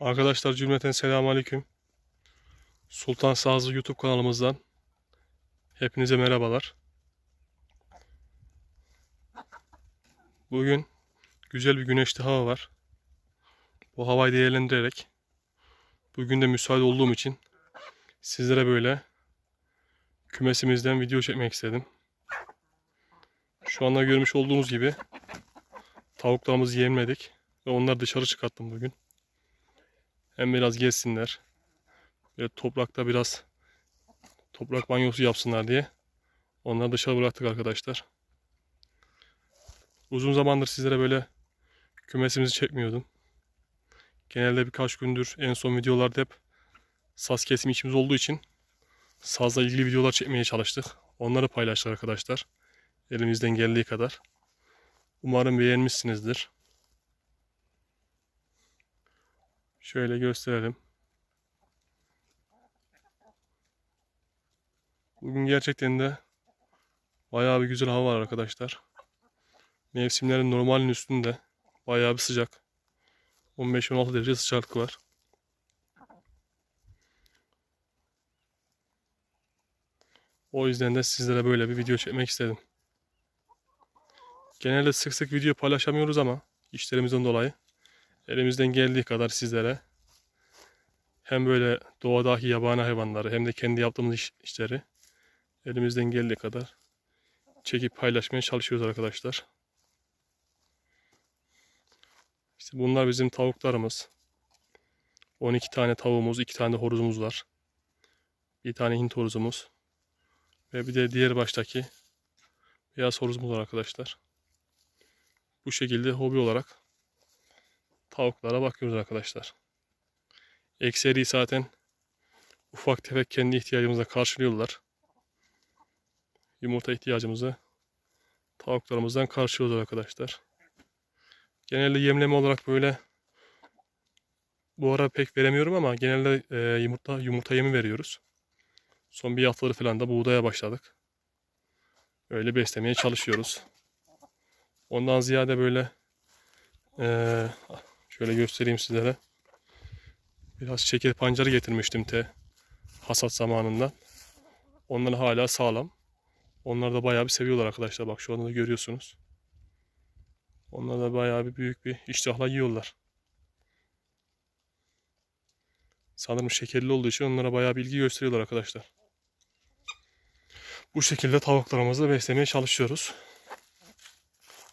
Arkadaşlar cümleten selamünaleyküm. Sultan Sazlı YouTube kanalımızdan hepinize merhabalar. Bugün güzel bir güneşli hava var. Bu havayı değerlendirerek bugün de müsait olduğum için sizlere böyle kümesimizden video çekmek istedim. Şu anda görmüş olduğunuz gibi tavuklarımızı yemledik ve onları dışarı çıkarttım bugün. Hem biraz gezsinler. Böyle toprakta biraz toprak banyosu yapsınlar diye. Onları dışarı bıraktık arkadaşlar. Uzun zamandır sizlere böyle kümesimizi çekmiyordum. Genelde birkaç gündür en son videolarda hep saz kesimi işimiz olduğu için sazla ilgili videolar çekmeye çalıştık. Onları paylaştık arkadaşlar. Elimizden geldiği kadar. Umarım beğenmişsinizdir. Şöyle gösterelim. Bugün gerçekten de bayağı bir güzel hava var arkadaşlar. Mevsimlerin normalin üstünde. Bayağı bir sıcak. 15-16 derece sıcaklık var. O yüzden de sizlere böyle bir video çekmek istedim. Genelde sık sık video paylaşamıyoruz ama işlerimizden dolayı elimizden geldiği kadar sizlere hem böyle doğadaki yabani hayvanları hem de kendi yaptığımız iş, işleri elimizden geldiği kadar çekip paylaşmaya çalışıyoruz arkadaşlar. İşte bunlar bizim tavuklarımız. 12 tane tavuğumuz, 2 tane horozumuz var. Bir tane Hint horozumuz. Ve bir de diğer baştaki beyaz horozumuz var arkadaşlar. Bu şekilde hobi olarak tavuklara bakıyoruz arkadaşlar. Ekseri zaten ufak tefek kendi ihtiyacımıza karşılıyorlar. Yumurta ihtiyacımızı tavuklarımızdan karşılıyorlar arkadaşlar. Genelde yemleme olarak böyle bu ara pek veremiyorum ama genelde e, yumurta yumurta yemi veriyoruz. Son bir haftaları falan da buğdaya başladık. Öyle beslemeye çalışıyoruz. Ondan ziyade böyle e, şöyle göstereyim sizlere. Biraz şeker pancarı getirmiştim te hasat zamanında. Onlar hala sağlam. Onlar da bayağı bir seviyorlar arkadaşlar. Bak şu anda da görüyorsunuz. Onlar da bayağı bir büyük bir iştahla yiyorlar. Sanırım şekerli olduğu için onlara bayağı bilgi gösteriyorlar arkadaşlar. Bu şekilde tavuklarımızı beslemeye çalışıyoruz.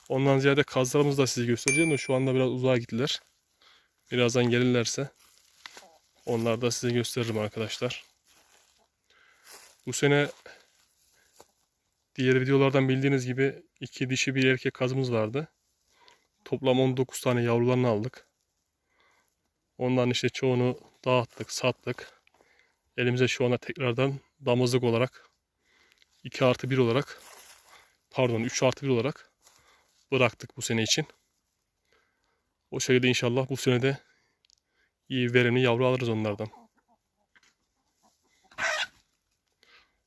Ondan ziyade kazlarımızı da size göstereceğim şu anda biraz uzağa gittiler. Birazdan gelirlerse onları da size gösteririm arkadaşlar. Bu sene diğer videolardan bildiğiniz gibi iki dişi bir erkek kazımız vardı. Toplam 19 tane yavrularını aldık. Ondan işte çoğunu dağıttık, sattık. Elimize şu anda tekrardan damızlık olarak 2 artı 1 olarak pardon 3 artı 1 olarak bıraktık bu sene için. O şekilde inşallah bu sene de iyi verimli yavru alırız onlardan.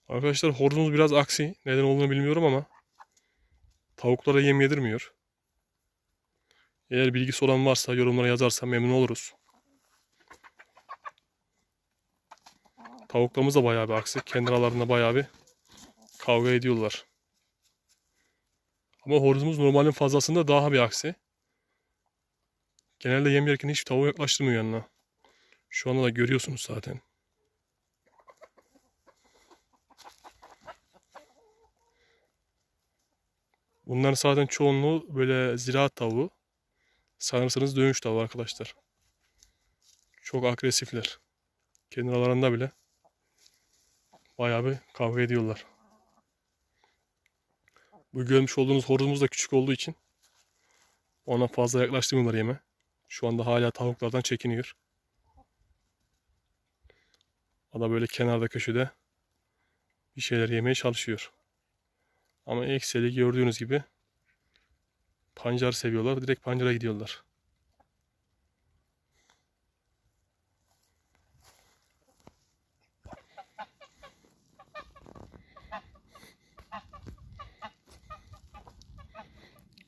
Arkadaşlar horozumuz biraz aksi. Neden olduğunu bilmiyorum ama tavuklara yem yedirmiyor. Eğer bilgisi olan varsa yorumlara yazarsa memnun oluruz. Tavuklarımız da bayağı bir aksi. Kendi aralarında bayağı bir kavga ediyorlar. Ama horozumuz normalin fazlasında daha bir aksi. Genelde yem yerken hiç tavuğu yaklaştırmıyor yanına. Şu anda da görüyorsunuz zaten. Bunların zaten çoğunluğu böyle ziraat tavuğu. Sanırsanız dönüş tavuğu arkadaşlar. Çok agresifler. Kendi aralarında bile bayağı bir kavga ediyorlar. Bu görmüş olduğunuz horozumuz da küçük olduğu için ona fazla yaklaştırmıyorlar yeme. Şu anda hala tavuklardan çekiniyor. O da böyle kenarda köşede bir şeyler yemeye çalışıyor. Ama ekseli gördüğünüz gibi pancar seviyorlar. Direkt pancara gidiyorlar.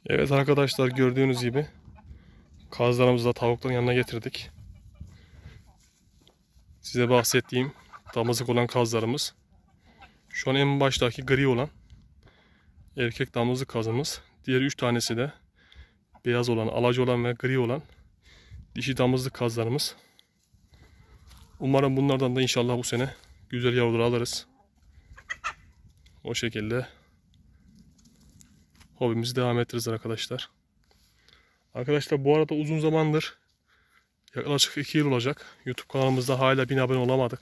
Evet arkadaşlar gördüğünüz gibi kazlarımızı da tavukların yanına getirdik. size bahsettiğim damızlık olan kazlarımız. Şu an en baştaki gri olan erkek damızlık kazımız. Diğer üç tanesi de beyaz olan, alacı olan ve gri olan dişi damızlık kazlarımız. Umarım bunlardan da inşallah bu sene güzel yavrular alırız. O şekilde hobimizi devam ettiririz arkadaşlar. Arkadaşlar bu arada uzun zamandır yaklaşık 2 yıl olacak. YouTube kanalımızda hala 1000 abone olamadık.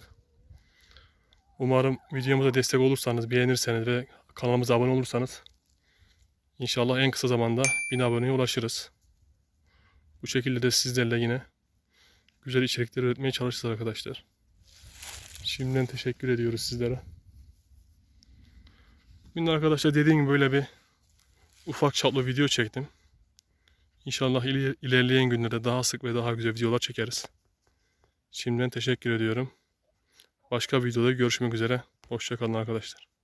Umarım videomuza destek olursanız, beğenirseniz ve kanalımıza abone olursanız inşallah en kısa zamanda 1000 aboneye ulaşırız. Bu şekilde de sizlerle yine güzel içerikler üretmeye çalışacağız arkadaşlar. Şimdiden teşekkür ediyoruz sizlere. Şimdi arkadaşlar dediğim gibi böyle bir ufak çaplı video çektim. İnşallah iler- ilerleyen günlerde daha sık ve daha güzel videolar çekeriz. Şimdiden teşekkür ediyorum. Başka videoda görüşmek üzere. Hoşçakalın arkadaşlar.